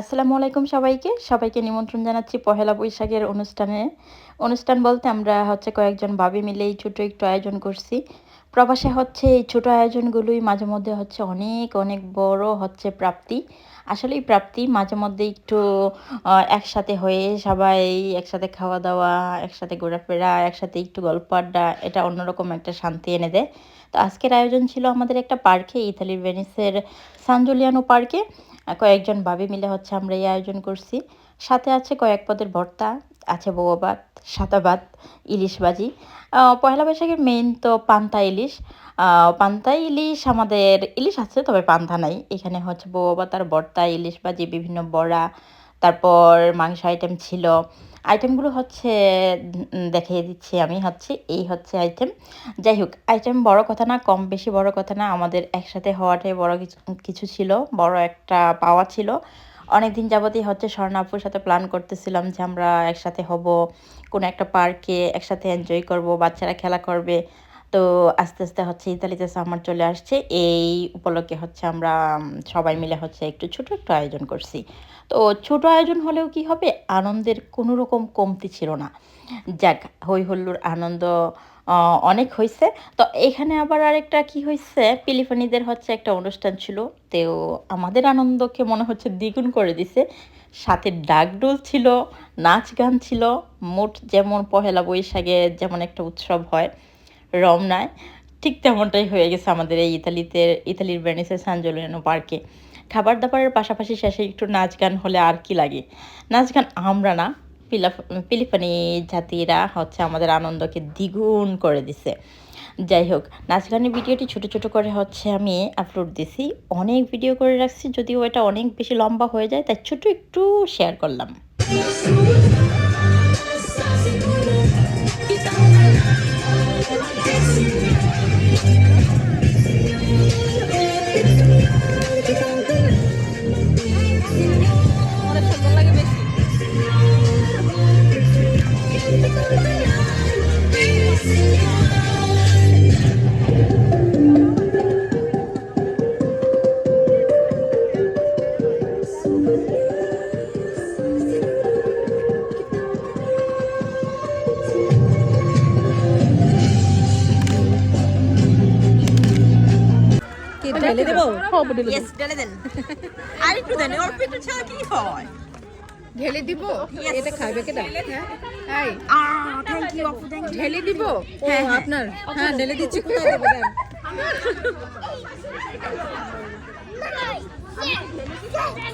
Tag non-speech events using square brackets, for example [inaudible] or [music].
আসসালামু আলাইকুম সবাইকে। সবাইকে নিমন্ত্রণ জানাচ্ছি পহেলা বৈশাখের অনুষ্ঠানে। অনুষ্ঠান বলতে আমরা হচ্ছে কয়েকজন ভাবি মিলে এই ছোটো একটু আয়োজন করছি। প্রবাসে হচ্ছে এই ছোটো আয়োজনগুলোই মাঝে মধ্যে হচ্ছে অনেক অনেক বড় হচ্ছে প্রাপ্তি। আসলে এই প্রাপ্তি মাঝে মধ্যে একটু একসাথে হয়ে সবাই একসাথে খাওয়া দাওয়া, একসাথে ঘোরাফেরা, একসাথে একটু গল্প আড্ডা, এটা অন্যরকম একটা শান্তি এনে দেয়। তো আজকের আয়োজন ছিল আমাদের একটা পার্কে, ইতালির ভেনিসের সানজুলিয়ানো পার্কে। কয়েকজন ভাবি মিলে হচ্ছে আমরা এই আয়োজন করছি। সাথে আছে কয়েক পদের ভর্তা, আছে বৌবাত ভাত, সাদা ভাত, ইলিশ ভাজি। পয়লা বৈশাখের মেইন তো পান্তা ইলিশ। পান্তা ইলিশ আমাদের, ইলিশ আছে তবে পান্তা নাই। এখানে হচ্ছে বৌবাত আর ভর্তা, ইলিশ ভাজি, বিভিন্ন বড়া, তারপর মাংস আইটেম ছিল। আইটেমগুলো হচ্ছে দেখিয়ে দিচ্ছি আমি হচ্ছে, এই হচ্ছে আইটেম যাই হোক আইটেম বড় কথা না, কম বেশি বড় কথা না, আমাদের একসাথে হওয়াটাই বড় কিছু কিছু ছিল, বড় একটা পাওয়া ছিল। অনেক দিন যাবতই হচ্ছে স্বর্ণাপুর সাথে প্ল্যান করতেছিলাম যে আমরা একসাথে হব, কোনো একটা পার্কে একসাথে এনজয় করব, বাচ্চারা খেলা করবে তো আস্তে আস্তে হচ্ছে ইতালিতে সামার চলে আসছে। এই উপলক্ষে হচ্ছে আমরা সবাই মিলে হচ্ছে একটু ছোট একটু আয়োজন করছি। তো ছোট আয়োজন হলেও কি হবে? আনন্দের কোনো রকম কমতি ছিল না। যাক হই হুল্লোড় আনন্দ অনেক হয়েছে তো এখানে আবার আরেকটা কি হয়েছে পিলিফানিদের হচ্ছে একটা অনুষ্ঠান ছিল। তো আমাদের আনন্দকে মনে হচ্ছে দ্বিগুণ করে দিছে। সাথে ডাকডোল ছিল, নাচ গান ছিল। মোট যেমন পহেলা বৈশাখে যেমন একটা উৎসব হয়। রমনায় ঠিক তেমনটাই হয়ে গেছে আমাদের এই ইতালিতে, ইতালির ভেনিসের সানজোলিয়ানো পার্কে। খাবার দাবারের পাশাপাশি শেষে একটু নাচ গান হলে আর কি লাগে? নাচ গান আমরা না পিলাফ পিলিপানি জাতিরা হচ্ছে আমাদের আনন্দকে দ্বিগুণ করে দিছে। যাই হোক নাচ গানের ভিডিওটি ছোট ছোট করে হচ্ছে আমি আপলোড দিছি। অনেক ভিডিও করে রাখছি, যদিও এটা অনেক বেশি লম্বা হয়ে যায়, তাই ছোট একটু শেয়ার করলাম। ঢেলে দেবো সব ঢেলে দেন আর একটু দেন অল্প একটু ছাড়া কি হয়? ঢেলে দিব? এটা খাবে কেটা হ্যাঁ? আ থ্যাংক ইউ আপু থ্যাংক ইউ ঢেলে দিব? হ্যাঁ আপনার। হ্যাঁ ঢেলে দিচ্ছি কোথায় দেবো দেন? [laughs] [laughs] Seven.